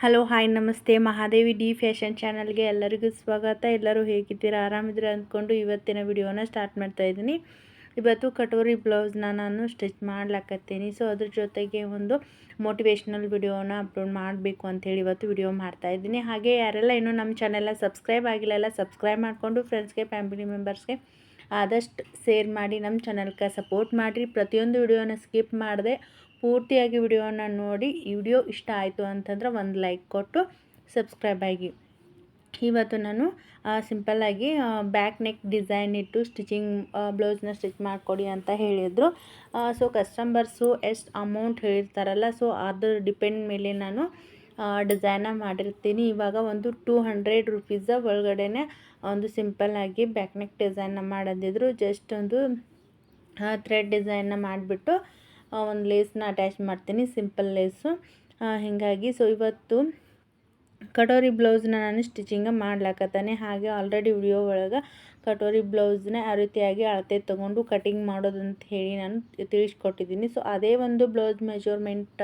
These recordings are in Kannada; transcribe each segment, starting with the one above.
ಹಲೋ ಹಾಯ್ ನಮಸ್ತೆ. ಮಹಾದೇವಿ ಡಿ ಫ್ಯಾಷನ್ ಚಾನಲ್ಗೆ ಎಲ್ಲರಿಗೂ ಸ್ವಾಗತ. ಎಲ್ಲರೂ ಹೇಗಿದ್ದೀರಾ? ಆರಾಮಿದ್ದೀರಾ ಅಂದ್ಕೊಂಡು ಇವತ್ತಿನ ವಿಡಿಯೋನ ಸ್ಟಾರ್ಟ್ ಮಾಡ್ತಾ ಇದ್ದೀನಿ. ಇವತ್ತು ಕಟೋರಿ ಬ್ಲೌಸ್ನ ನಾನು ಸ್ಟಿಚ್ ಮಾಡ್ಲಾಕತ್ತೀನಿ. ಸೊ ಅದ್ರ ಜೊತೆಗೆ ಒಂದು ಮೋಟಿವೇಶ್ನಲ್ ವಿಡಿಯೋನ ಅಪ್ಲೋಡ್ ಮಾಡಬೇಕು ಅಂಥೇಳಿ ಇವತ್ತು ವಿಡಿಯೋ ಮಾಡ್ತಾ ಇದ್ದೀನಿ. ಹಾಗೆ ಯಾರೆಲ್ಲ ಇನ್ನೂ ನಮ್ಮ ಚಾನೆಲ್ನ ಸಬ್ಸ್ಕ್ರೈಬ್ ಆಗಿಲ್ಲ ಸಬ್ಸ್ಕ್ರೈಬ್ ಮಾಡಿಕೊಂಡು ಫ್ರೆಂಡ್ಸ್ಗೆ ಫ್ಯಾಮಿಲಿ ಮೆಂಬರ್ಸ್ಗೆ ಆದಷ್ಟು ಶೇರ್ ಮಾಡಿ, ನಮ್ಮ ಚಾನಲ್ಗೆ ಸಪೋರ್ಟ್ ಮಾಡಿರಿ. ಪ್ರತಿಯೊಂದು ವಿಡಿಯೋನ ಸ್ಕಿಪ್ ಮಾಡಿದೆ ಪೂರ್ತಿಯಾಗಿ ವಿಡಿಯೋನ ನೋಡಿ, ಈ ವಿಡಿಯೋ ಇಷ್ಟ ಆಯಿತು ಅಂತಂದ್ರೆ ಒಂದು ಲೈಕ್ ಕೊಟ್ಟು ಸಬ್ಸ್ಕ್ರೈಬ್ ಆಗಿ. ಇವತ್ತು ನಾನು ಸಿಂಪಲ್ಲಾಗಿ ಬ್ಯಾಕ್ ನೆಕ್ ಡಿಸೈನ್ ಇಟ್ಟು ಸ್ಟಿಚಿಂಗ್ ಬ್ಲೌಸ್ನ ಸ್ಟಿಚ್ ಮಾಡಿಕೊಡಿ ಅಂತ ಹೇಳಿದರು. ಸೊ ಕಸ್ಟಮರ್ಸು ಎಷ್ಟು ಅಮೌಂಟ್ ಹೇಳಿರ್ತಾರಲ್ಲ ಸೊ ಅದ್ರ ಡಿಪೆಂಡ್ ಮೇಲೆ ನಾನು ಡಿಸೈನ ಮಾಡಿರ್ತೀನಿ. ಇವಾಗ ಒಂದು ಟೂ ಹಂಡ್ರೆಡ್ ರುಪೀಸ ಒಳಗಡೆನೆ ಒಂದು ಸಿಂಪಲ್ಲಾಗಿ ಬ್ಯಾಕ್ ನೆಕ್ ಡಿಸೈನ್ನ ಮಾಡೋದಿದ್ರು. ಜಸ್ಟ್ ಒಂದು ಥ್ರೆಡ್ ಡಿಸೈನ್ನ ಮಾಡಿಬಿಟ್ಟು ಒಂದು ಲೇಸ್ನ ಅಟ್ಯಾಚ್ ಮಾಡ್ತೀನಿ ಸಿಂಪಲ್ ಲೇಸು ಹೀಗಾಗಿ ಸೊ ಇವತ್ತು ಕಟೋರಿ ಬ್ಲೌಸ್ನ ನಾನು ಸ್ಟಿಚಿಂಗ ಮಾಡ್ಲಾಕತ್ತಾನೆ. ಹಾಗೆ ಆಲ್ರೆಡಿ ವಿಡಿಯೋ ಒಳಗೆ ಕಟೋರಿ ಬ್ಲೌಸ್ನ ಆ ರೀತಿಯಾಗಿ ಅಳತೆ ತೊಗೊಂಡು ಕಟಿಂಗ್ ಮಾಡೋದಂತ ಹೇಳಿ ನಾನು ತಿಳಿಸ್ಕೊಟ್ಟಿದ್ದೀನಿ. ಸೊ ಅದೇ ಒಂದು ಬ್ಲೌಸ್ ಮೆಜರ್ಮೆಂಟ್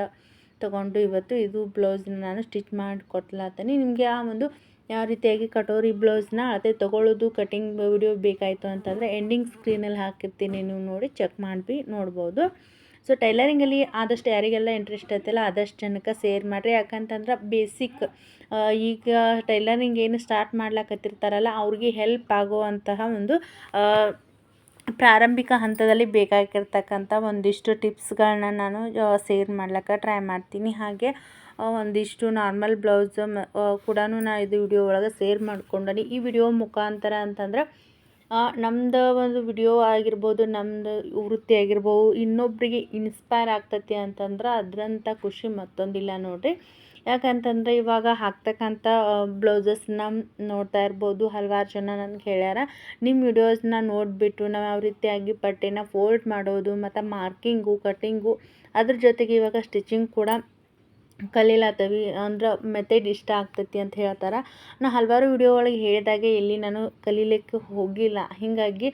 ತೊಗೊಂಡು ಇವತ್ತು ಇದು ಬ್ಲೌಸ್ನ ನಾನು ಸ್ಟಿಚ್ ಮಾಡಿ ನಿಮಗೆ ಆ ಒಂದು ಯಾವ ರೀತಿಯಾಗಿ ಕಟೋರಿ ಬ್ಲೌಸ್ನ ಅಳತೆ ತೊಗೊಳ್ಳೋದು ಕಟಿಂಗ್ ವಿಡಿಯೋ ಬೇಕಾಯಿತು ಅಂತಂದರೆ ಎಂಡಿಂಗ್ ಸ್ಕ್ರೀನಲ್ಲಿ ಹಾಕಿರ್ತೀನಿ. ನೀವು ನೋಡಿ ಚೆಕ್ ಮಾಡಿ ನೋಡ್ಬೋದು. ಸೊ ಟೈಲರಿಂಗಲ್ಲಿ ಆದಷ್ಟು ಯಾರಿಗೆಲ್ಲ ಇಂಟ್ರೆಸ್ಟ್ ಐತಲ್ಲ ಆದಷ್ಟು ಜನಕ್ಕೆ ಸೇರ್ ಮಾಡಿರಿ. ಯಾಕಂತಂದ್ರೆ ಬೇಸಿಕ್ ಈಗ ಟೈಲರಿಂಗ್ ಏನು ಸ್ಟಾರ್ಟ್ ಮಾಡ್ಲಾಕತ್ತಿರ್ತಾರಲ್ಲ, ಅವ್ರಿಗೆ ಹೆಲ್ಪ್ ಆಗುವಂತಹ ಒಂದು ಪ್ರಾರಂಭಿಕ ಹಂತದಲ್ಲಿ ಬೇಕಾಗಿರ್ತಕ್ಕಂಥ ಒಂದಿಷ್ಟು ಟಿಪ್ಸ್ಗಳನ್ನ ನಾನು ಸೇರ್ ಮಾಡ್ಲಿಕ್ಕೆ ಟ್ರೈ ಮಾಡ್ತೀನಿ. ಹಾಗೆ ಒಂದಿಷ್ಟು ನಾರ್ಮಲ್ ಬ್ಲೌಸ್ ಕೂಡ ನಾನು ಇದು ವಿಡಿಯೋ ಒಳಗೆ ಸೇರ್ ಮಾಡ್ಕೊಂಡನಿ. ಈ ವಿಡಿಯೋ ಮುಖಾಂತರ ಅಂತಂದ್ರೆ ನಮ್ದು ಒಂದು ವಿಡಿಯೋ ಆಗಿರ್ಬೋದು ನಮ್ಮದು ವೃತ್ತಿ ಆಗಿರ್ಬೋದು ಇನ್ನೊಬ್ಬರಿಗೆ ಇನ್ಸ್ಪೈರ್ ಆಗ್ತೈತಿ ಅಂತಂದ್ರೆ ಅದರಂಥ ಖುಷಿ ಮತ್ತೊಂದಿಲ್ಲ ನೋಡಿರಿ. ಯಾಕಂತಂದರೆ ಇವಾಗ ಹಾಕ್ತಕ್ಕಂಥ ಬ್ಲೌಸಸ್ನ ನೋಡ್ತಾ ಇರ್ಬೋದು, ಹಲವಾರು ಜನ ನನಗೆ ಹೇಳ್ಯಾರ ನಿಮ್ಮ ವಿಡಿಯೋಸ್ನ ನೋಡಿಬಿಟ್ಟು ನಾವು ಯಾವ ರೀತಿಯಾಗಿ ಬಟ್ಟೆನ ಫೋಲ್ಡ್ ಮಾಡೋದು, ಮತ್ತು ಮಾರ್ಕಿಂಗು ಕಟ್ಟಿಂಗು ಅದ್ರ ಜೊತೆಗೆ ಇವಾಗ ಸ್ಟಿಚಿಂಗ್ ಕೂಡ ಕಲೀಲತ್ತವಿ ಅಂದ್ರೆ ಮೆಥಡ್ ಇಷ್ಟ ಆಗ್ತೈತಿ ಅಂತ ಹೇಳ್ತಾರೆ. ನಾ ಹಲವಾರು ವಿಡಿಯೋ ಒಳಗೆ ಹೇಳಿದಾಗೆ ಎಲ್ಲಿ ನಾನು ಕಲಿಲಿಕ್ಕೆ ಹೋಗಿಲ್ಲ. ಹೀಗಾಗಿ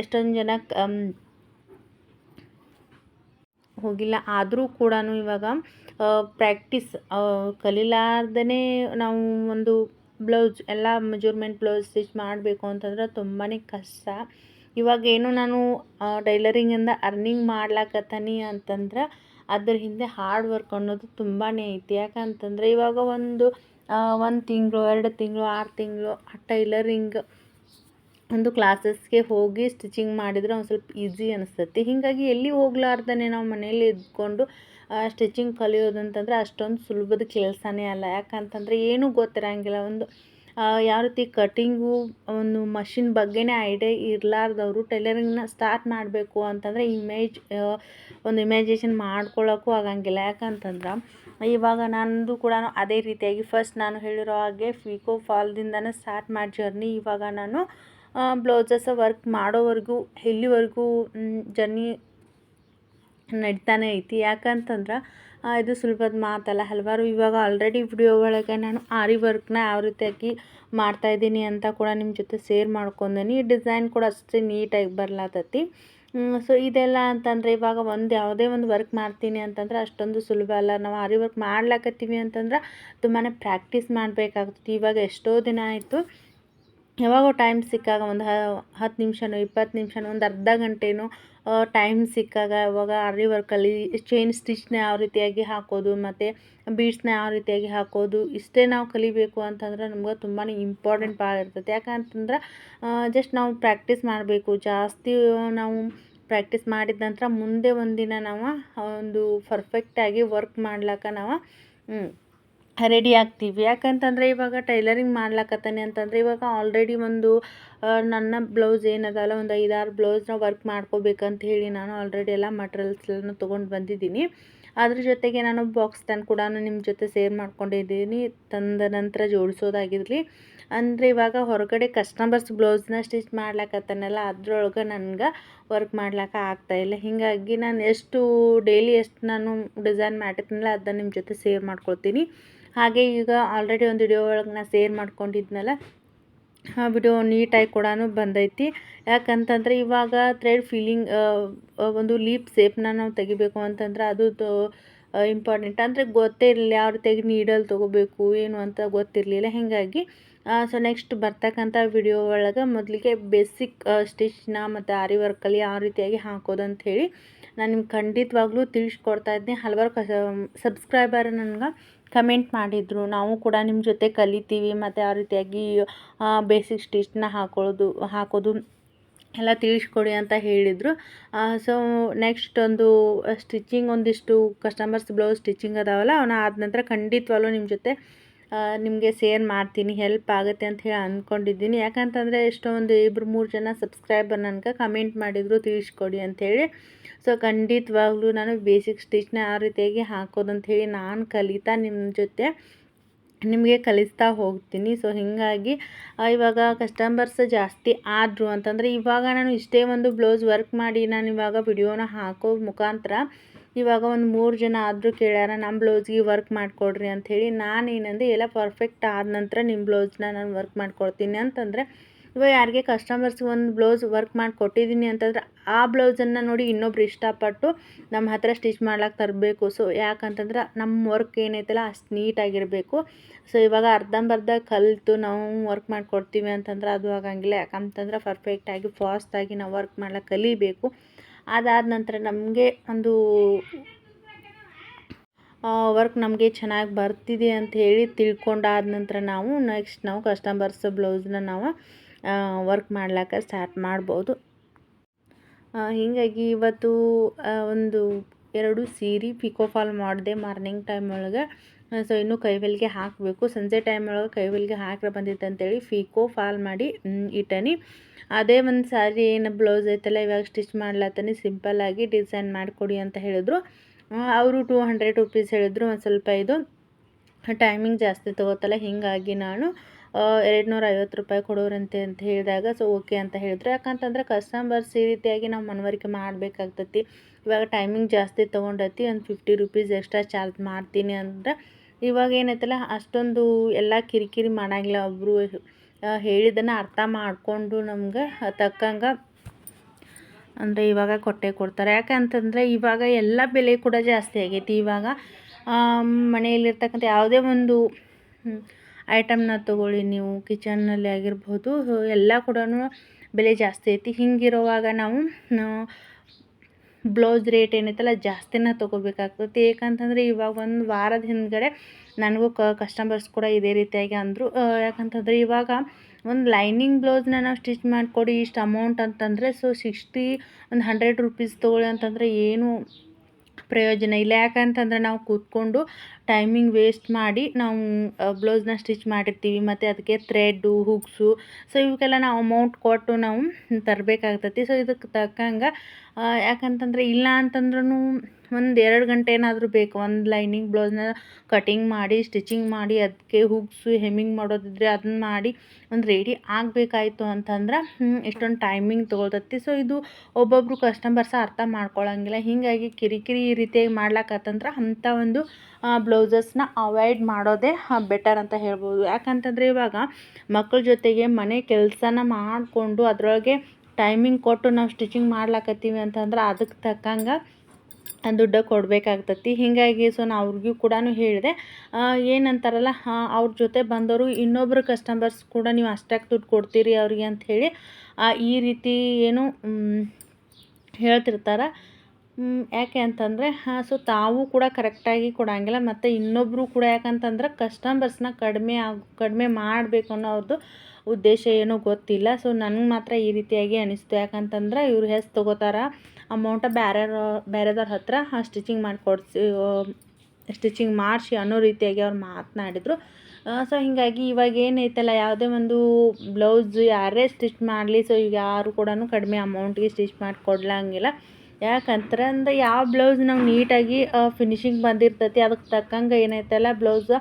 ಎಷ್ಟೊಂದು ಜನ ಹೋಗಿಲ್ಲ. ಆದರೂ ಕೂಡ ಇವಾಗ ಪ್ರಾಕ್ಟೀಸ್ ಕಲೀಲಾರ್ದೇ ನಾವು ಒಂದು ಬ್ಲೌಸ್ ಎಲ್ಲ ಮೆಜರ್ಮೆಂಟ್ ಬ್ಲೌಸ್ ಸ್ಟಿಚ್ ಮಾಡಬೇಕು ಅಂತಂದ್ರೆ ತುಂಬಾ ಕಷ್ಟ. ಇವಾಗ ಏನು ನಾನು ಟೈಲರಿಂಗಿಂದ ಅರ್ನಿಂಗ್ ಮಾಡ್ಲಾಕತ್ತೀನಿ ಅಂತಂದ್ರೆ ಅದ್ರ ಹಿಂದೆ ಹಾರ್ಡ್ ವರ್ಕ್ ಅನ್ನೋದು ತುಂಬಾ ಐತಿ. ಯಾಕಂತಂದರೆ ಇವಾಗ ಒಂದು ಒಂದು ತಿಂಗಳು, ಎರಡು ತಿಂಗಳು, ಆರು ತಿಂಗಳು ಟೈಲರಿಂಗ್ ಒಂದು ಕ್ಲಾಸಸ್ಗೆ ಹೋಗಿ ಸ್ಟಿಚಿಂಗ್ ಮಾಡಿದರೆ ಒಂದು ಸ್ವಲ್ಪ ಈಸಿ ಅನಿಸ್ತೈತಿ. ಹೀಗಾಗಿ ಎಲ್ಲಿ ಹೋಗ್ಲಾರ್ದೇ ನಾವು ಮನೇಲಿ ಇದ್ಕೊಂಡು ಸ್ಟಿಚಿಂಗ್ ಕಲಿಯೋದಂತಂದ್ರೆ ಅಷ್ಟೊಂದು ಸುಲಭದ ಕೆಲಸನೇ ಅಲ್ಲ. ಯಾಕಂತಂದರೆ ಏನೂ ಗೊತ್ತಿರೋಂಗಿಲ್ಲ. ಒಂದು ಯಾವ ರೀತಿ ಕಟಿಂಗು ಒಂದು ಮಷಿನ್ ಬಗ್ಗೆನೇ ಐಡಿಯಾ ಇರಲಾರ್ದವ್ರು ಟೈಲರಿಂಗ್ನ ಸ್ಟಾರ್ಟ್ ಮಾಡಬೇಕು ಅಂತಂದರೆ ಇಮೇಜ್ ಒಂದು ಇಮ್ಯಾಜಿನೇಷನ್ ಮಾಡ್ಕೊಳ್ಳೋಕ್ಕೂ ಆಗಂಗಿಲ್ಲ. ಯಾಕಂತಂದ್ರೆ, ಇವಾಗ ನಂದು ಕೂಡ ಅದೇ ರೀತಿಯಾಗಿ ಫಸ್ಟ್ ನಾನು ಹೇಳಿರೋ ಹಾಗೆ ಫಿಕೋ ಫಾಲ್ದಿಂದನೇ ಸ್ಟಾರ್ಟ್ ಮಾಡಿ ಜರ್ನಿ ಇವಾಗ ನಾನು ಬ್ಲೌಸಸ್ ವರ್ಕ್ ಮಾಡೋವರೆಗೂ, ಎಲ್ಲಿವರೆಗೂ ಜರ್ನಿ ನಡೀತಾನೆ ಐತಿ. ಯಾಕಂತಂದ್ರೆ ಇದು ಸುಲಭದ ಮಾತಲ್ಲ. ಹಲವಾರು ಇವಾಗ ಆಲ್ರೆಡಿ ವಿಡಿಯೋ ಒಳಗೆ ನಾನು ಆರಿ ವರ್ಕ್ನ ಯಾವ ರೀತಿಯಾಗಿ ಮಾಡ್ತಾಯಿದ್ದೀನಿ ಅಂತ ಕೂಡ ನಿಮ್ಮ ಜೊತೆ ಶೇರ್ ಮಾಡ್ಕೊಂಡೀನಿ. ಡಿಸೈನ್ ಕೂಡ ಅಷ್ಟೇ ನೀಟಾಗಿ ಬರ್ಲಾತತಿ. ಸೊ ಇದೆಲ್ಲ ಅಂತಂದರೆ ಇವಾಗ ಒಂದು ಯಾವುದೇ ಒಂದು ವರ್ಕ್ ಮಾಡ್ತೀನಿ ಅಂತಂದ್ರೆ ಅಷ್ಟೊಂದು ಸುಲಭ ಅಲ್ಲ. ನಾವು ಆರಿ ವರ್ಕ್ ಮಾಡ್ಲಾಕತ್ತೀವಿ ಅಂತಂದ್ರೆ ತುಂಬಾ ಪ್ರಾಕ್ಟೀಸ್ ಮಾಡಬೇಕಾಗ್ತದೆ ಇವಾಗ ಎಷ್ಟೋ ದಿನ ಆಯಿತು. ಯಾವಾಗೋ ಟೈಮ್ ಸಿಕ್ಕಾಗ ಒಂದು ಹತ್ತು ನಿಮಿಷನೋ, ಇಪ್ಪತ್ತು ನಿಮಿಷನೋ, ಒಂದು ಅರ್ಧ ಗಂಟೆನೋ ಟೈಮ್ ಸಿಕ್ಕಾಗ ಇವಾಗ ಅರಿ ವರ್ಕಲ್ಲಿ ಚೈನ್ ಸ್ಟಿಚ್ನ ಯಾವ ರೀತಿಯಾಗಿ ಹಾಕೋದು ಮತ್ತು ಬೀಡ್ಸ್ನ ಯಾವ ರೀತಿಯಾಗಿ ಹಾಕೋದು ಇಷ್ಟೇ ನಾವು ಕಲಿಬೇಕು ಅಂತಂದ್ರೆ ನಮ್ಗೆ ತುಂಬಾ ಇಂಪಾರ್ಟೆಂಟ್ ಭಾಳ ಇರ್ತೈತೆ ಯಾಕಂತಂದ್ರೆ ಜಸ್ಟ್ ನಾವು ಪ್ರಾಕ್ಟೀಸ್ ಮಾಡಬೇಕು. ಜಾಸ್ತಿ ನಾವು ಪ್ರಾಕ್ಟೀಸ್ ಮಾಡಿದ ನಂತರ ಮುಂದೆ ಒಂದಿನ ನಾವು ಒಂದು ಪರ್ಫೆಕ್ಟಾಗಿ ವರ್ಕ್ ಮಾಡ್ಲಿಕ್ಕೆ ನಾವು ರೆಡಿ ಆಗ್ತೀವಿ. ಯಾಕಂತಂದರೆ ಇವಾಗ ಟೈಲರಿಂಗ್ ಮಾಡ್ಲಕತ್ತಾನೆ ಅಂತಂದರೆ ಇವಾಗ ಆಲ್ರೆಡಿ ಒಂದು ನನ್ನ ಬ್ಲೌಸ್ ಏನದಲ್ಲ, ಒಂದು ಐದಾರು ಬ್ಲೌಸ್ನ ವರ್ಕ್ ಮಾಡ್ಕೋಬೇಕಂತ ಹೇಳಿ ನಾನು ಆಲ್ರೆಡಿ ಎಲ್ಲ ಮಟ್ರಿಯಲ್ಸ್ನ ತೊಗೊಂಡು ಬಂದಿದ್ದೀನಿ. ಅದ್ರ ಜೊತೆಗೆ ನಾನು ಬಾಕ್ಸ್ ತಂದು ಕೂಡ ನಿಮ್ಮ ಜೊತೆ ಸೇರ್ ಮಾಡ್ಕೊಂಡಿದ್ದೀನಿ. ತಂದ ನಂತರ ಜೋಡಿಸೋದಾಗಿರಲಿ. ಅಂದರೆ ಇವಾಗ ಹೊರಗಡೆ ಕಸ್ಟಮರ್ಸ್ ಬ್ಲೌಸ್ನ ಸ್ಟಿಚ್ ಮಾಡ್ಲಕತ್ತಾನಲ್ಲ, ಅದ್ರೊಳಗೆ ನನಗೆ ವರ್ಕ್ ಮಾಡ್ಲಿಕ್ಕೆ ಆಗ್ತಾಯಿಲ್ಲ ಹೀಗಾಗಿ ನಾನು ಎಷ್ಟು ಡೈಲಿ ಎಷ್ಟು ನಾನು ಡಿಸೈನ್ ಮಾಡಿರ್ತೀನಲ್ಲ ಅದನ್ನ ನಿಮ್ಮ ಜೊತೆ ಸೇರ್ ಮಾಡ್ಕೊಳ್ತೀನಿ. ಹಾಗೆ ಈಗ ಆಲ್ರೆಡಿ ಒಂದು ವಿಡಿಯೋ ಒಳಗೆ ನಾನು ಸೇರ್ ಮಾಡ್ಕೊಂಡಿದ್ನಲ್ಲ, ಆ ವಿಡಿಯೋ ನೀಟಾಗಿ ಕೂಡ ಬಂದೈತಿ. ಯಾಕಂತಂದರೆ ಇವಾಗ ಥ್ರೆಡ್ ಫೀಲಿಂಗ್ ಒಂದು ಲೀಪ್ ಸೇಪ್ನ ನಾವು ತೆಗಿಬೇಕು ಅಂತಂದ್ರೆ ಅದು ಇಂಪಾರ್ಟೆಂಟ್ ಅಂದರೆ ಗೊತ್ತೇ ಇರಲಿಲ್ಲ ಯಾವ ರೀತಿಯಾಗಿ ನೀಡಲ್ ತೊಗೋಬೇಕು, ಏನು ಅಂತ ಗೊತ್ತಿರಲಿಲ್ಲ. ಹೀಗಾಗಿ ಸೊ ನೆಕ್ಸ್ಟ್ ಬರ್ತಕ್ಕಂಥ ವಿಡಿಯೋ ಒಳಗೆ ಮೊದಲಿಗೆ ಬೇಸಿಕ್ ಸ್ಟಿಚ್ನ ಮತ್ತು ಆರಿ ವರ್ಕಲ್ಲಿ ಯಾವ ರೀತಿಯಾಗಿ ಹಾಕೋದು ಹೇಳಿ ನಾನು ನಿಮ್ಗೆ ಖಂಡಿತವಾಗ್ಲೂ ತಿಳಿಸ್ಕೊಡ್ತಾ ಇದ್ದೀನಿ ಹಲವಾರು ಕ ಸಬ್ಸ್ಕ್ರೈಬರ್ ನನಗೆ ಕಮೆಂಟ್ ಮಾಡಿದರು. ನಾವು ಕೂಡ ನಿಮ್ಮ ಜೊತೆ ಕಲಿತೀವಿ. ಮತ್ತು ಆ ರೀತಿಯಾಗಿ ಬೇಸಿಕ್ ಸ್ಟಿಚ್ನ ಹಾಕೊಳ್ಳೋದು, ಹಾಕೋದು ಎಲ್ಲ ತಿಳಿಸ್ಕೊಡಿ ಅಂತ ಹೇಳಿದರು. ಸೊ ನೆಕ್ಸ್ಟ್ ಒಂದು ಸ್ಟಿಚಿಂಗ್ ಒಂದಿಷ್ಟು ಕಸ್ಟಮರ್ಸ್ ಬ್ಲೌಸ್ ಸ್ಟಿಚಿಂಗ್ ಅದಾವಲ್ಲ ಅವನ್ನ ಆದ ನಂತರ ಖಂಡಿತವಾಗ್ಲೂ ನಿಮ್ಮ ಜೊತೆ ನಿಮಗೆ ಶೇರ್ ಮಾಡ್ತೀನಿ ಹೆಲ್ಪ್ ಆಗುತ್ತೆ ಅಂತ ಹೇಳಿ ಅಂದ್ಕೊಂಡಿದ್ದೀನಿ ಯಾಕಂತಂದರೆ ಎಷ್ಟೊಂದು ಇಬ್ಬರು ಮೂರು ಜನ ಸಬ್ಸ್ಕ್ರೈಬರ್ ನನಗೆ ಕಮೆಂಟ್ ಮಾಡಿದರು, ತಿಳಿಸ್ಕೊಡಿ ಅಂಥೇಳಿ ಸೊ ಖಂಡಿತವಾಗ್ಲೂ ನಾನು ಬೇಸಿಕ್ ಸ್ಟಿಚ್ನ ಆ ರೀತಿಯಾಗಿ ಹಾಕೋದು ಹೇಳಿ ನಾನು ಕಲಿತಾ ನಿಮ್ಮ ಜೊತೆ ನಿಮಗೆ ಕಲಿಸ್ತಾ ಹೋಗ್ತೀನಿ. ಸೊ ಹೀಗಾಗಿ ಇವಾಗ ಕಸ್ಟಮರ್ಸ್ ಜಾಸ್ತಿ ಆದರು ಅಂತಂದರೆ ಇವಾಗ ನಾನು ಇಷ್ಟೇ ಒಂದು ಬ್ಲೌಸ್ ವರ್ಕ್ ಮಾಡಿ ನಾನು ಇವಾಗ ವಿಡಿಯೋನ ಹಾಕೋ ಮುಖಾಂತರ ಇವಾಗ ಒಂದು ಮೂರು ಜನ ಆದರೂ ಕೇಳ್ಯಾರ ನಮ್ಮ ಬ್ಲೌಸ್ಗೆ ವರ್ಕ್ ಮಾಡಿಕೊಡ್ರಿ ಅಂಥೇಳಿ ನಾನು ಏನಂದೆ, ಎಲ್ಲ ಪರ್ಫೆಕ್ಟ್ ಆದ ನಂತರ ನಿಮ್ಮ ಬ್ಲೌಸ್ನ ನಾನು ವರ್ಕ್ ಮಾಡಿಕೊಡ್ತೀನಿ ಅಂತಂದರೆ ಇವಾಗ ಯಾರಿಗೆ ಕಸ್ಟಮರ್ಸ್ಗೆ ಒಂದು ಬ್ಲೌಸ್ ವರ್ಕ್ ಮಾಡಿ ಕೊಟ್ಟಿದ್ದೀನಿ ಅಂತಂದ್ರೆ, ಆ ಬ್ಲೌಸನ್ನು ನೋಡಿ ಇನ್ನೊಬ್ರು ಇಷ್ಟಪಟ್ಟು ನಮ್ಮ ಹತ್ರ ಸ್ಟಿಚ್ ಮಾಡ್ಲಿಕ್ಕೆ ತರಬೇಕು. ಸೊ ಯಾಕಂತಂದ್ರೆ ನಮ್ಮ ವರ್ಕ್ ಏನೈತಲ್ಲ ಅಷ್ಟು ನೀಟಾಗಿರಬೇಕು ಸೊ ಇವಾಗ ಅರ್ಧಂಬರ್ಧ ಕಲಿತು ನಾವು ವರ್ಕ್ ಮಾಡಿಕೊಡ್ತೀವಿ ಅಂತಂದ್ರೆ ಅದು ಆಗಂಗಿಲ್ಲ. ಯಾಕಂತಂದ್ರೆ ಪರ್ಫೆಕ್ಟಾಗಿ ಫಾಸ್ಟಾಗಿ ನಾವು ವರ್ಕ್ ಮಾಡ್ಲಿಕ್ಕೆ ಕಲಿಬೇಕು. ಅದಾದ ನಂತರ ನಮಗೆ ಒಂದು ವರ್ಕ್ ನಮಗೆ ಚೆನ್ನಾಗಿ ಬರ್ತಿದೆ ಅಂತ ಹೇಳಿ ತಿಳ್ಕೊಂಡಾದ ನಂತರ ನಾವು ನೆಕ್ಸ್ಟ್ ನಾವು ಕಸ್ಟಮರ್ಸ್ ಬ್ಲೌಸ್ನ ನಾವು ವರ್ಕ್ ಮಾಡ್ಲಿಕ್ಕೆ ಸ್ಟಾರ್ಟ್ ಮಾಡ್ಬೋದು. ಹೀಗಾಗಿ ಇವತ್ತು ಒಂದು ಎರಡು ಸೀರೆ ಪಿಕೋ ಫಾಲ್ ಮಾಡಿದೆ ಮಾರ್ನಿಂಗ್ ಟೈಮ್ ಒಳಗೆ. ಸೊ ಇನ್ನೂ ಕೈವೆಲ್ಗೆ ಹಾಕಬೇಕು. ಸಂಜೆ ಟೈಮ್ ಒಳಗೆ ಕೈವೆಲ್ಗೆ ಹಾಕ್ರೆ ಬಂದಿತ್ತು ಅಂತೇಳಿ ಫಿಕೋ ಫಾಲ್ ಮಾಡಿ ಇಟ್ಟನಿ. ಅದೇ ಒಂದು ಸಾರಿ ಏನು ಬ್ಲೌಸ್ ಐತಲ್ಲ, ಇವಾಗ ಸ್ಟಿಚ್ ಮಾಡ್ಲತ್ತನಿ. ಸಿಂಪಲ್ಲಾಗಿ ಡಿಸೈನ್ ಮಾಡಿಕೊಡಿ ಅಂತ ಹೇಳಿದರು. ಅವರು ಟೂ ಹಂಡ್ರೆಡ್ ರುಪೀಸ್ ಹೇಳಿದ್ರು. ಒಂದು ಸ್ವಲ್ಪ ಇದು ಟೈಮಿಂಗ್ ಜಾಸ್ತಿ ತೊಗೋತಲ್ಲ, ಹೀಗಾಗಿ ನಾನು ಎರಡು ನೂರ ಐವತ್ತು ರೂಪಾಯಿ ಕೊಡೋರಂತೆ ಅಂತ ಹೇಳಿದಾಗ ಸೊ ಓಕೆ ಅಂತ ಹೇಳಿದ್ರು. ಯಾಕಂತಂದ್ರೆ ಕಸ್ಟಮರ್ಸ್ ಈ ರೀತಿಯಾಗಿ ನಾವು ಮನವರಿಕೆ ಮಾಡಬೇಕಾಗ್ತತಿ. ಇವಾಗ ಟೈಮಿಂಗ್ ಜಾಸ್ತಿ ತೊಗೊಂಡೈತಿ, ಒಂದು ಫಿಫ್ಟಿ ರುಪೀಸ್ ಎಕ್ಸ್ಟ್ರಾ ಚಾರ್ಜ್ ಮಾಡ್ತೀನಿ ಅಂದ್ರೆ, ಇವಾಗ ಏನೈತಲ್ಲ, ಅಷ್ಟೊಂದು ಎಲ್ಲ ಕಿರಿಕಿರಿ ಮಾಡಂಗಿಲ್ಲ. ಒಬ್ಬರು ಹೇಳಿದ್ದನ್ನು ಅರ್ಥ ಮಾಡಿಕೊಂಡು ನಮ್ಗೆ ತಕ್ಕಂಗೆ ಅಂದರೆ ಇವಾಗ ಕೊಟ್ಟೆ ಕೊಡ್ತಾರೆ. ಯಾಕಂತಂದರೆ, ಇವಾಗ ಎಲ್ಲ ಬೆಲೆ ಕೂಡ ಜಾಸ್ತಿ ಆಗೈತಿ. ಇವಾಗ ಮನೆಯಲ್ಲಿರ್ತಕ್ಕಂಥ ಯಾವುದೇ ಒಂದು ಐಟಮ್ನ ತೊಗೊಳ್ಳಿ, ನೀವು ಕಿಚನ್ನಲ್ಲಿ ಆಗಿರ್ಬೋದು ಎಲ್ಲ ಕೂಡ ಬೆಲೆ ಜಾಸ್ತಿ ಐತಿ. ಹಿಂಗಿರುವಾಗ ನಾವು ಬ್ಲೌಸ್ ರೇಟ್ ಏನೈತಲ್ಲ ಜಾಸ್ತಿನ ತೊಗೋಬೇಕಾಗ್ತೈತಿ. ಏಕಂತಂದರೆ ಇವಾಗ ಒಂದು ವಾರದ ಹಿಂದ್ಗಡೆ ನನಗೂ ಕ ಕಸ್ಟಮರ್ಸ್ ಕೂಡ ಇದೇ ರೀತಿಯಾಗಿ ಅಂದರು. ಯಾಕಂತಂದರೆ ಇವಾಗ ಒಂದು ಲೈನಿಂಗ್ ಬ್ಲೌಸ್ನ ನಾವು ಸ್ಟಿಚ್ ಮಾಡಿಕೊಡಿ, ಇಷ್ಟು ಅಮೌಂಟ್ ಅಂತಂದರೆ ಸೊ ಸಿಕ್ಸ್ಟಿ ಒಂದು ಹಂಡ್ರೆಡ್ ರುಪೀಸ್ ತೊಗೊಳ್ಳಿ ಅಂತಂದರೆ ಏನು ಪ್ರಯೋಜನ ಇಲ್ಲ. ಯಾಕಂತಂದ್ರೆ ನಾವು ಕೂತ್ಕೊಂಡು ಟೈಮಿಂಗ್ ವೇಸ್ಟ್ ಮಾಡಿ ನಾವು ಬ್ಲೌಸ್ನ ಸ್ಟಿಚ್ ಮಾಡಿರ್ತೀವಿ, ಮತ್ತು ಅದಕ್ಕೆ ಥ್ರೆಡ್ಡು ಹುಕ್ಸು ಸೊ ಇವಕ್ಕೆಲ್ಲ ನಾವು ಅಮೌಂಟ್ ಕೊಟ್ಟು ನಾವು ತರಬೇಕಾಗ್ತತಿ. ಸೊ ಇದಕ್ಕೆ ತಕ್ಕಂಗೆ ಯಾಕಂತಂದ್ರೆ ಇಲ್ಲ ಅಂತಂದ್ರೂ ಒಂದು ಎರಡು ಗಂಟೆ ಏನಾದರೂ ಬೇಕು. ಒಂದು ಲೈನಿಂಗ್ ಬ್ಲೌಸ್ನ ಕಟಿಂಗ್ ಮಾಡಿ ಸ್ಟಿಚಿಂಗ್ ಮಾಡಿ ಅದಕ್ಕೆ ಹುಗ್ಸು ಹೆಮ್ಮಿಂಗ್ ಮಾಡೋದಿದ್ರೆ ಅದನ್ನ ಮಾಡಿ ಒಂದು ರೆಡಿ ಆಗಬೇಕಾಯಿತು ಅಂತಂದ್ರೆ ಇಷ್ಟೊಂದು ಟೈಮಿಂಗ್ ತೊಗೊಳ್ತತಿ. ಸೊ ಇದು ಒಬ್ಬೊಬ್ಬರು ಕಸ್ಟಮರ್ಸ ಅರ್ಥ ಮಾಡ್ಕೊಳ್ಳೋಂಗಿಲ್ಲ ಹೀಗಾಗಿ ಕಿರಿಕಿರಿ ಈ ರೀತಿಯಾಗಿ ಮಾಡ್ಲಾಕತ್ತಂದ್ರೆ ಅಂಥ ಒಂದು ಬ್ಲೌಸಸ್ನ ಅವಾಯ್ಡ್ ಮಾಡೋದೇ ಬೆಟರ್ ಅಂತ ಹೇಳ್ಬೋದು. ಯಾಕಂತಂದರೆ ಇವಾಗ ಮಕ್ಕಳ ಜೊತೆಗೆ ಮನೆ ಕೆಲಸನ ಮಾಡಿಕೊಂಡು ಅದರೊಳಗೆ ಟೈಮಿಂಗ್ ಕೊಟ್ಟು ನಾವು ಸ್ಟಿಚಿಂಗ್ ಮಾಡ್ಲಾಕತ್ತೀವಿ ಅಂತಂದ್ರೆ ಅದಕ್ಕೆ ತಕ್ಕಂಗೆ ದುಡ್ಡು ಕೊಡಬೇಕಾಗ್ತತಿ. ಹೀಗಾಗಿ ಸೊ ನಾ ಅವ್ರಿಗೂ ಕೂಡ ಹೇಳಿದೆ ಏನಂತಾರಲ್ಲ ಅವ್ರ ಜೊತೆ ಬಂದವರು ಇನ್ನೊಬ್ಬರು ಕಸ್ಟಮರ್ಸ್ ಕೂಡ ನೀವು ಅಷ್ಟಾಗಿ ದುಡ್ಡು ಕೊಡ್ತೀರಿ ಅವ್ರಿಗೆ ಅಂಥೇಳಿ ಈ ರೀತಿ ಏನು ಹೇಳ್ತಿರ್ತಾರೆ. ಯಾಕೆ ಅಂತಂದರೆ, ಹಾಂ, ಸೊ ತಾವು ಕೂಡ ಕರೆಕ್ಟಾಗಿ ಕೊಡೋಂಗಿಲ್ಲ, ಮತ್ತು ಇನ್ನೊಬ್ಬರು ಕೂಡ ಯಾಕಂತಂದ್ರೆ ಕಸ್ಟಮರ್ಸ್ನ ಕಡಿಮೆ ಆಗಿ, ಕಡಿಮೆ ಮಾಡಬೇಕು ಅನ್ನೋ ಅವ್ರದ್ದು ಉದ್ದೇಶ ಏನೋ ಗೊತ್ತಿಲ್ಲ. ಸೊ ನನಗೆ ಮಾತ್ರ ಈ ರೀತಿಯಾಗಿ ಅನಿಸ್ತು. ಯಾಕಂತಂದ್ರೆ ಇವ್ರು ಹೆಸ್ ತೊಗೋತಾರ ಅಮೌಂಟ ಬೇರೆ ಬೇರೆದವ್ರ ಹತ್ರ ಸ್ಟಿಚಿಂಗ್ ಮಾಡಿಕೊಡ್ಸಿ ಸ್ಟಿಚಿಂಗ್ ಮಾಡಿಸಿ ಅನ್ನೋ ರೀತಿಯಾಗಿ ಅವ್ರು ಮಾತನಾಡಿದರು. ಸೊ ಹೀಗಾಗಿ ಇವಾಗ ಏನೈತಲ್ಲ, ಯಾವುದೇ ಒಂದು ಬ್ಲೌಸ್ ಯಾರೇ ಸ್ಟಿಚ್ ಮಾಡಲಿ ಸೊ ಈಗ ಯಾರು ಕೂಡ ಕಡಿಮೆ ಅಮೌಂಟ್ಗೆ ಸ್ಟಿಚ್ ಮಾಡಿಕೊಡ್ಲಂಗಿಲ್ಲ. ಕೊಡ್ಲಂಗಿಲ್ಲ ಅಂದರೆ ಯಾವ ಬ್ಲೌಸ್ ನಾವು ನೀಟಾಗಿ ಫಿನಿಶಿಂಗ್ ಬಂದಿರ್ತೈತಿ ಅದಕ್ಕೆ ತಕ್ಕಂಗೆ ಏನೈತಲ್ಲ ಬ್ಲೌಸ್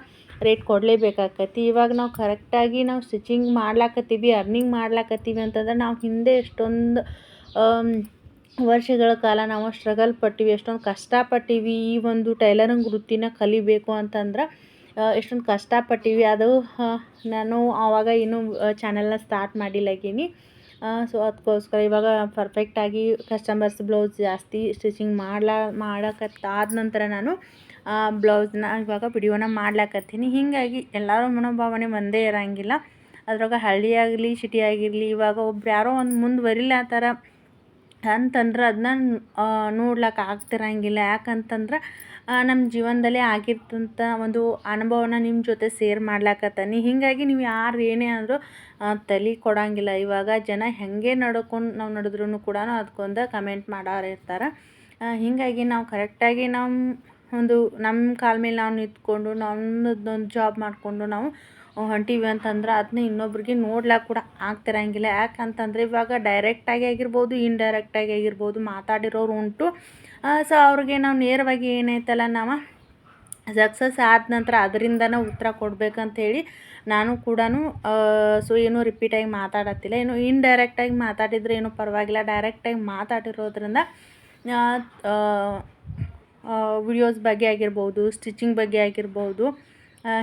ರೇಟ್ ಕೊಡಲೇಬೇಕಾಕತಿ. ಇವಾಗ ನಾವು ಕರೆಕ್ಟಾಗಿ ನಾವು ಸ್ಟಿಚಿಂಗ್ ಮಾಡ್ಲಾಕತ್ತೀವಿ, ಅರ್ನಿಂಗ್ ಮಾಡ್ಲಾಕತ್ತೀವಿ ಅಂತಂದ್ರೆ ನಾವು ಹಿಂದೆ ಎಷ್ಟೊಂದು ವರ್ಷಗಳ ಕಾಲ ನಾವು ಸ್ಟ್ರಗಲ್ ಪಟ್ಟೀವಿ, ಎಷ್ಟೊಂದು ಕಷ್ಟಪಟ್ಟೀವಿ. ಈ ಒಂದು ಟೈಲರಿಂಗ್ ವೃತ್ತಿನ ಕಲಿಬೇಕು ಅಂತಂದ್ರೆ ಎಷ್ಟೊಂದು ಕಷ್ಟಪಟ್ಟೀವಿ. ಅದು ನಾನು ಆವಾಗ ಇನ್ನೂ ಚಾನಲ್ನ ಸ್ಟಾರ್ಟ್ ಮಾಡಿಲ್ಲಗೀನಿ. ಸೊ ಅದಕ್ಕೋಸ್ಕರ ಇವಾಗ ಪರ್ಫೆಕ್ಟಾಗಿ ಕಸ್ಟಮರ್ಸ್ ಬ್ಲೌಸ್ ಜಾಸ್ತಿ ಸ್ಟಿಚಿಂಗ್ ಮಾಡ್ಲಾ, ಮಾಡಕತ್ತಾದ ನಂತರ ನಾನು ಬ್ಲೌಸ್ನ ಇವಾಗ ವಿಡಿಯೋನ ಮಾಡ್ಲಾಕತ್ತೀನಿ. ಹೀಗಾಗಿ ಎಲ್ಲರ ಮನೋಭಾವನೆ ಒಂದೇ ಇರೋಂಗಿಲ್ಲ. ಅದ್ರಾಗ ಹಳ್ಳಿ ಆಗಲಿ, ಸಿಟಿ ಆಗಿರಲಿ, ಇವಾಗ ಒಬ್ರು ಯಾರೋ ಒಂದು ಮುಂದುವರಿಲ್ಲ ಆ ಥರ ಅಂತಂದ್ರೆ ಅದನ್ನ ನೋಡ್ಲಿಕ್ಕೆ ಆಗ್ತಿರಂಗಿಲ್ಲ. ಯಾಕಂತಂದ್ರೆ ನಮ್ಮ ಜೀವನದಲ್ಲಿ ಆಗಿರ್ತಂಥ ಒಂದು ಅನುಭವನ ನಿಮ್ಮ ಜೊತೆ ಸೇರ್ ಮಾಡ್ಲಾಕತ್ತೀನಿ. ಹೀಗಾಗಿ ನೀವು ಯಾರು ಏನೇ ಆದರೂ ತಲೆ ಕೊಡೋಂಗಿಲ್ಲ. ಇವಾಗ ಜನ ಹೇಗೆ ನಡ್ಕೊಂಡು ನಾವು ನಡೆದ್ರೂ ಕೂಡ ಅದಕ್ಕೊಂದು ಕಮೆಂಟ್ ಮಾಡೋರು ಇರ್ತಾರೆ. ಹೀಗಾಗಿ ನಾವು ಕರೆಕ್ಟಾಗಿ ನಮ್ಮ ಒಂದು ನಮ್ಮ ಕಾಲ ಮೇಲೆ ನಾವು ನಿಂತ್ಕೊಂಡು ನಮ್ಮದೊಂದು ಜಾಬ್ ಮಾಡಿಕೊಂಡು ನಾವು ಹೊಂಟೀವಿ ಅಂತಂದ್ರೆ ಅದನ್ನ ಇನ್ನೊಬ್ರಿಗೆ ನೋಡ್ಲಿಕ್ಕೆ ಕೂಡ ಆಗ್ತಿರಂಗಿಲ್ಲ. ಯಾಕಂತಂದರೆ ಇವಾಗ ಡೈರೆಕ್ಟಾಗಿ ಆಗಿರ್ಬೋದು ಇಂಡೈರೆಕ್ಟಾಗಿ ಆಗಿರ್ಬೋದು ಮಾತಾಡಿರೋರು ಉಂಟು. ಸೊ ಅವ್ರಿಗೆ ನಾವು ನೇರವಾಗಿ ಏನೈತಲ್ಲ ನಾವು ಸಕ್ಸಸ್ ಆದ ನಂತರ ಅದರಿಂದನೇ ಉತ್ತರ ಕೊಡಬೇಕಂತೇಳಿ ನಾನು ಕೂಡ ಸೊ ಏನು ರಿಪೀಟಾಗಿ ಮಾತಾಡತ್ತಿಲ್ಲ. ಏನು ಇನ್ಡೈರೆಕ್ಟಾಗಿ ಮಾತಾಡಿದರೆ ಏನೂ ಪರವಾಗಿಲ್ಲ. ಡೈರೆಕ್ಟಾಗಿ ಮಾತಾಡಿರೋದ್ರಿಂದ ವಿಡಿಯೋಸ್ ಬಗ್ಗೆ ಆಗಿರ್ಬೋದು ಸ್ಟಿಚಿಂಗ್ ಬಗ್ಗೆ ಆಗಿರ್ಬೋದು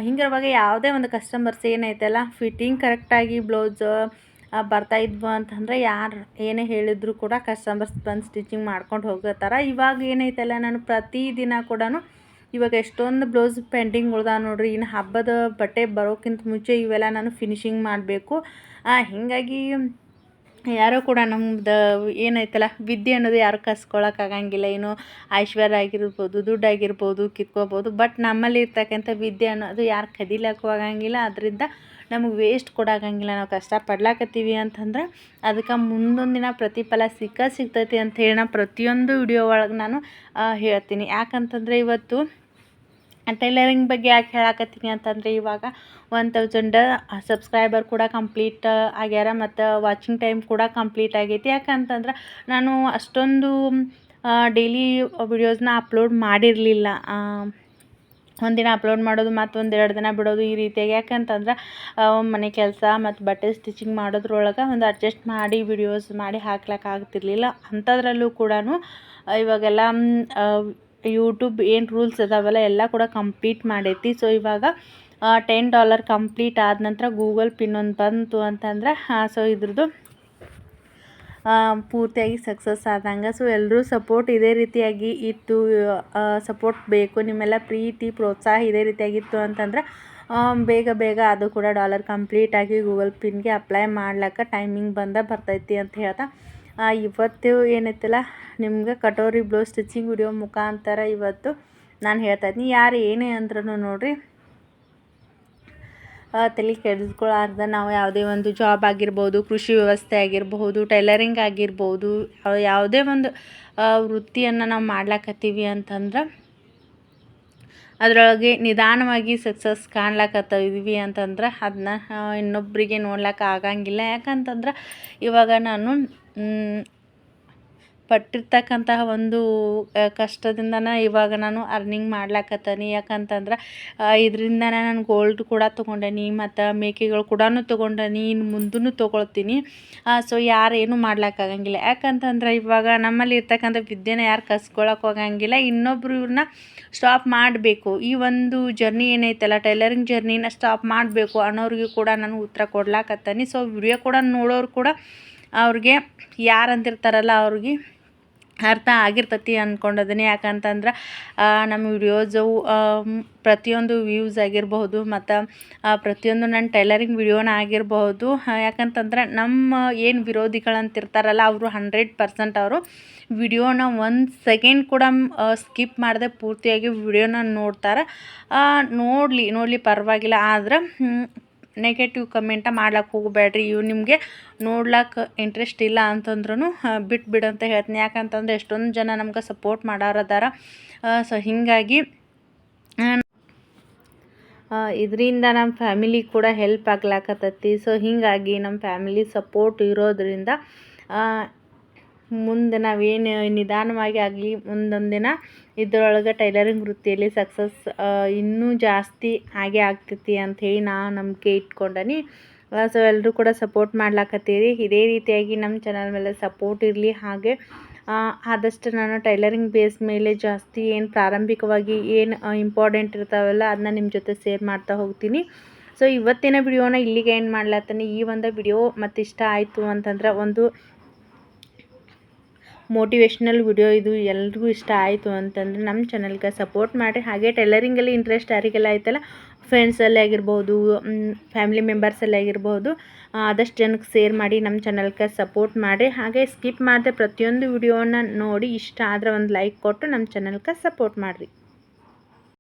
ಹಿಂಗಿರುವಾಗ ಯಾವುದೇ ಒಂದು ಕಸ್ಟಮರ್ಸ್ ಏನೈತಲ್ಲ ಫಿಟ್ಟಿಂಗ್ ಕರೆಕ್ಟಾಗಿ ಬ್ಲೌಸ್ ಬರ್ತಾಯಿದ್ವು ಅಂತಂದರೆ ಯಾರು ಏನೇ ಹೇಳಿದ್ರು ಕೂಡ ಕಸ್ಟಮರ್ಸ್ ಬಂದು ಸ್ಟಿಚಿಂಗ್ ಮಾಡ್ಕೊಂಡು ಹೋಗತ್ತಾರ. ಇವಾಗ ಏನೈತಲ್ಲ, ನಾನು ಪ್ರತಿದಿನ ಕೂಡ ಇವಾಗ ಎಷ್ಟೊಂದು ಬ್ಲೌಸ್ ಪೆಂಡಿಂಗ್ ಉಳ್ದಾವ ನೋಡ್ರಿ ಇನ್ನು ಹಬ್ಬದ ಬಟ್ಟೆ ಬರೋಕ್ಕಿಂತ ಮುಂಚೆ ಇವೆಲ್ಲ ನಾನು ಫಿನಿಶಿಂಗ್ ಮಾಡಬೇಕು. ಹೀಗಾಗಿ ಯಾರೂ ಕೂಡ ನಮ್ದು ಏನೈತಲ್ಲ, ವಿದ್ಯೆ ಅನ್ನೋದು ಯಾರು ಕಸ್ಕೊಳಕ್ಕಾಗಂಗಿಲ್ಲ ಏನು ಐಶ್ವರ್ಯ ಆಗಿರ್ಬೋದು, ದುಡ್ಡು ಆಗಿರ್ಬೋದು, ಕಿತ್ಕೋಬೋದು ಬಟ್ ನಮ್ಮಲ್ಲಿ ಇರ್ತಕ್ಕಂಥ ವಿದ್ಯೆ ಅನ್ನೋದು ಯಾರು ಕದಿಲಕ್ಕೂ ಆಗಂಗಿಲ್ಲ. ಅದರಿಂದ ನಮಗೆ ವೇಸ್ಟ್ ಕೊಡಾಗಂಗಿಲ್ಲ ನಾವು ಕಷ್ಟ ಪಡ್ಲಾಕತ್ತೀವಿ ಅಂತಂದ್ರೆ ಅದಕ್ಕೆ ಮುಂದೊಂದು ದಿನ ಪ್ರತಿಫಲ ಸಿಕ್ಕ ಸಿಗ್ತೈತಿ ಅಂತ ಹೇಳಿ ನಾನು ಪ್ರತಿಯೊಂದು ವಿಡಿಯೋ ಒಳಗೆ ನಾನು ಹೇಳ್ತೀನಿ. ಯಾಕಂತಂದರೆ ಇವತ್ತು ಟೈಲರಿಂಗ್ ಬಗ್ಗೆ ಯಾಕೆ ಹೇಳಕತ್ತೀನಿ ಅಂತಂದರೆ ಇವಾಗ ಒನ್ ತೌಸಂಡ್ ಸಬ್ಸ್ಕ್ರೈಬರ್ ಕೂಡ ಕಂಪ್ಲೀಟ್ ಆಗ್ಯಾರ ಮತ್ತು ವಾಚಿಂಗ್ ಟೈಮ್ ಕೂಡ ಕಂಪ್ಲೀಟ್ ಆಗೈತಿ. ಯಾಕಂತಂದ್ರೆ ನಾನು ಅಷ್ಟೊಂದು ಡೈಲಿ ವಿಡಿಯೋಸ್ನ ಅಪ್ಲೋಡ್ ಮಾಡಿರಲಿಲ್ಲ. ಒಂದಿನ ಅಪ್ಲೋಡ್ ಮಾಡೋದು ಮತ್ತು ಒಂದು ಎರಡು ದಿನ ಬಿಡೋದು ಈ ರೀತಿಯಾಗಿ. ಯಾಕಂತಂದ್ರೆ ಮನೆ ಕೆಲಸ ಮತ್ತು ಬಟ್ಟೆ ಸ್ಟಿಚಿಂಗ್ ಮಾಡೋದ್ರೊಳಗೆ ಒಂದು ಅಡ್ಜಸ್ಟ್ ಮಾಡಿ ವಿಡಿಯೋಸ್ ಮಾಡಿ ಹಾಕ್ಲಿಕ್ಕೆ ಆಗ್ತಿರ್ಲಿಲ್ಲ. ಅಂಥದ್ರಲ್ಲೂ ಕೂಡ ಇವಾಗೆಲ್ಲ ಯೂಟ್ಯೂಬ್ ಏನು ರೂಲ್ಸ್ ಅದಾವಲ್ಲ, ಎಲ್ಲ ಕೂಡ ಕಂಪ್ಲೀಟ್ ಮಾಡೈತಿ. ಸೊ ಇವಾಗ ಟೆನ್ ಡಾಲರ್ ಕಂಪ್ಲೀಟ್ ಆದ ನಂತರ ಗೂಗಲ್ ಪಿನ್ ಒಂದು ಬಂತು ಅಂತಂದ್ರೆ ಸೊ ಇದ್ರದ್ದು ಪೂರ್ತಿಯಾಗಿ ಸಕ್ಸಸ್ ಆದಂಗೆ. ಸೊ ಎಲ್ಲರೂ ಸಪೋರ್ಟ್ ಇದೇ ರೀತಿಯಾಗಿ ಇತ್ತು ಸಪೋರ್ಟ್ ಬೇಕು. ನಿಮ್ಮೆಲ್ಲ ಪ್ರೀತಿ, ಪ್ರೋತ್ಸಾಹ ಇದೇ ರೀತಿಯಾಗಿತ್ತು ಅಂತಂದ್ರೆ ಬೇಗ ಬೇಗ ಅದು ಕೂಡ ಡಾಲರ್ ಕಂಪ್ಲೀಟಾಗಿ ಗೂಗಲ್ ಪಿನ್ಗೆ ಅಪ್ಲೈ ಮಾಡ್ಲಿಕ್ಕೆ ಟೈಮಿಂಗ್ ಬಂದ ಬರ್ತೈತಿ ಅಂತ ಹೇಳ್ತಾ ಇವತ್ತು ಏನೈತಲ್ಲ, ನಿಮ್ಗೆ ಕಟೋರಿ ಬ್ಲೌಸ್ ಸ್ಟಿಚಿಂಗ್ ವಿಡಿಯೋ ಮುಖಾಂತರ ಇವತ್ತು ನಾನು ಹೇಳ್ತಾ ಇದ್ದೀನಿ ಯಾರು ಏನೇ ಅಂದ್ರೂ ನೋಡಿರಿ ತಲೆ ಕೆಡಿಸ್ಕೊಳ್ಳಾರ್ದ ನಾವು ಯಾವುದೇ ಒಂದು ಜಾಬ್ ಆಗಿರ್ಬೋದು, ಕೃಷಿ ವ್ಯವಸ್ಥೆ ಆಗಿರಬಹುದು ಟೈಲರಿಂಗ್ ಆಗಿರ್ಬೋದು ಯಾವುದೇ ಒಂದು ವೃತ್ತಿಯನ್ನು ನಾವು ಮಾಡ್ಲಾಕತ್ತೀವಿ ಅಂತಂದ್ರೆ ಅದರೊಳಗೆ ನಿಧಾನವಾಗಿ ಸಕ್ಸಸ್ ಕಾಣ್ಲಾಕತ್ತಿದ್ವಿ ಅಂತಂದ್ರೆ ಅದನ್ನ ಇನ್ನೊಬ್ಬರಿಗೆ ನೋಡ್ಲಿಕ್ಕೆ ಆಗಂಗಿಲ್ಲ. ಯಾಕಂತಂದ್ರೆ ಇವಾಗ ನಾನು ಪಟ್ಟಿರ್ತಕ್ಕಂತಹ ಒಂದು ಕಷ್ಟದಿಂದನೇ ಇವಾಗ ನಾನು ಅರ್ನಿಂಗ್ ಮಾಡ್ಲಾಕತ್ತೀನಿ. ಯಾಕಂತಂದ್ರೆ ಇದರಿಂದನೇ ನಾನು ಗೋಲ್ಡ್ ಕೂಡ ತೊಗೊಂಡೇನಿ, ಮತ್ತು ಮೇಕೆಗಳು ಕೂಡ ತೊಗೊಂಡೇನಿ ಇನ್ನು ಮುಂದೂ ತೊಗೊಳ್ತೀನಿ. ಸೊ ಯಾರೇನು ಮಾಡ್ಲಿಕ್ಕಾಗಂಗಿಲ್ಲ ಯಾಕಂತಂದ್ರೆ, ಇವಾಗ ನಮ್ಮಲ್ಲಿ ಇರ್ತಕ್ಕಂಥ ವಿದ್ಯೆನ ಯಾರು ಕಸ್ಕೊಳಕ್ಕೆ ಹೋಗಂಗಿಲ್ಲ. ಇನ್ನೊಬ್ಬರು ಇವ್ರನ್ನ ಸ್ಟಾಪ್ ಮಾಡಬೇಕು. ಈ ಒಂದು ಜರ್ನಿ ಏನೈತಲ್ಲ ಟೈಲರಿಂಗ್ ಜರ್ನಿನ ಸ್ಟಾಪ್ ಮಾಡಬೇಕು ಅನ್ನೋರಿಗೆ ಕೂಡ ನಾನು ಉತ್ತರ ಕೊಡ್ಲಾಕತ್ತೀನಿ. ಸೊ ವಿಡಿಯೋ ಕೂಡ ನೋಡೋರು ಕೂಡ ಅವ್ರಿಗೆ ಯಾರು ಅಂತಿರ್ತಾರಲ್ಲ ಅವ್ರಿಗೆ ಅರ್ಥ ಆಗಿರ್ತತಿ ಅಂದ್ಕೊಂಡಿದ್ದೀನಿ ಯಾಕಂತಂದ್ರೆ ನಮ್ಮ ವಿಡಿಯೋಸು ಪ್ರತಿಯೊಂದು ವ್ಯೂಸ್ ಆಗಿರಬಹುದು ಮತ್ತು ಪ್ರತಿಯೊಂದು ನನ್ನ ಟೈಲರಿಂಗ್ ವಿಡಿಯೋನ ಆಗಿರಬಹುದು. ಯಾಕಂತಂದ್ರೆ ನಮ್ಮ ಏನು ವಿರೋಧಿಗಳಂತಿರ್ತಾರಲ್ಲ, ಅವರು ಹಂಡ್ರೆಡ್ ಪರ್ಸೆಂಟ್ ಅವರು ವಿಡಿಯೋನ ಒಂದು ಸೆಕೆಂಡ್ ಕೂಡ ಸ್ಕಿಪ್ ಮಾಡದೆ ಪೂರ್ತಿಯಾಗಿ ವಿಡಿಯೋನ ನೋಡ್ತಾರೆ. ನೋಡಲಿ ನೋಡಲಿ ಪರವಾಗಿಲ್ಲ. ಆದ್ರೆ ನೆಗೆಟಿವ್ ಕಮೆಂಟ ಮಾಡ್ಲಕ್ಕೆ ಹೋಗಬೇಡ್ರಿ. ಇವು ನಿಮಗೆ ನೋಡ್ಲಕ್ಕೆ ಇಂಟ್ರೆಸ್ಟ್ ಇಲ್ಲ ಅಂತಂದ್ರೂ ಬಿಟ್ಬಿಡು ಅಂತ ಹೇಳ್ತೀನಿ. ಯಾಕಂತಂದ್ರೆ ಎಷ್ಟೊಂದು ಜನ ನಮ್ಗೆ ಸಪೋರ್ಟ್ ಮಾಡೋರದಾರ ಸೊ ಹೀಗಾಗಿ ಇದರಿಂದ ನಮ್ಮ ಫ್ಯಾಮಿಲಿ ಕೂಡ ಹೆಲ್ಪ್ ಆಗ್ಲಾಕತ್ತೈತಿ. ಸೊ ಹೀಗಾಗಿ ನಮ್ಮ ಫ್ಯಾಮಿಲಿ ಸಪೋರ್ಟ್ ಇರೋದರಿಂದ ಮುಂದೆ ನಾವೇನು ನಿಧಾನವಾಗಿ ಆಗಲಿ ಮುಂದೊಂದು ದಿನ ಇದ್ರೊಳಗೆ ಟೈಲರಿಂಗ್ ವೃತ್ತಿಯಲ್ಲಿ ಸಕ್ಸಸ್ ಇನ್ನೂ ಜಾಸ್ತಿ ಆಗೇ ಆಗ್ತೈತಿ ಅಂಥೇಳಿ ನಾ ನಂಬಿಕೆ ಇಟ್ಕೊಂಡನಿ. ಸೊ ಎಲ್ಲರೂ ಕೂಡ ಸಪೋರ್ಟ್ ಮಾಡ್ಲಾಕತ್ತೀರಿ. ಇದೇ ರೀತಿಯಾಗಿ ನಮ್ಮ ಚಾನಲ್ ಮೇಲೆ ಸಪೋರ್ಟ್ ಇರಲಿ. ಹಾಗೆ ಆದಷ್ಟು ನಾನು ಟೈಲರಿಂಗ್ ಬೇಸ್ ಮೇಲೆ ಜಾಸ್ತಿ ಏನು ಪ್ರಾರಂಭಿಕವಾಗಿ ಏನು ಇಂಪಾರ್ಟೆಂಟ್ ಇರ್ತಾವಲ್ಲ ಅದನ್ನ ನಿಮ್ಮ ಜೊತೆ ಶೇರ್ ಮಾಡ್ತಾ ಹೋಗ್ತೀನಿ. ಸೊ ಇವತ್ತಿನ ವಿಡಿಯೋನ ಇಲ್ಲಿಗೆ ಏನು ಮಾಡ್ಲತ್ತೀನಿ ಈ ಒಂದು ವಿಡಿಯೋ ಮತ್ತು ಇಷ್ಟ ಆಯಿತು ಅಂತಂದ್ರೆ ಒಂದು ಮೋಟಿವೇಶ್ನಲ್ ವಿಡಿಯೋ ಇದು ಎಲ್ರಿಗೂ ಇಷ್ಟ ಆಯಿತು ಅಂತಂದರೆ ನಮ್ಮ ಚಾನಲ್ಗೆ ಸಪೋರ್ಟ್ ಮಾಡಿರಿ. ಹಾಗೆ ಟೈಲರಿಂಗಲ್ಲಿ ಇಂಟ್ರೆಸ್ಟ್ ಯಾರಿಗೆಲ್ಲ ಆಯ್ತಲ್ಲ ಫ್ರೆಂಡ್ಸಲ್ಲೇ ಆಗಿರ್ಬೋದು ಫ್ಯಾಮಿಲಿ ಮೆಂಬರ್ಸಲ್ಲೇ ಆಗಿರ್ಬೋದು ಆದಷ್ಟು ಜನಕ್ಕೆ ಸೇರ್ ಮಾಡಿ ನಮ್ಮ ಚಾನಲ್ಗೆ ಸಪೋರ್ಟ್ ಮಾಡಿ ಹಾಗೆ ಸ್ಕಿಪ್ ಮಾಡದೆ ಪ್ರತಿಯೊಂದು ವಿಡಿಯೋನ ನೋಡಿ, ಇಷ್ಟ ಆದರೆ ಒಂದು ಲೈಕ್ ಕೊಟ್ಟು ನಮ್ಮ ಚಾನಲ್ಗೆ ಸಪೋರ್ಟ್ ಮಾಡಿರಿ.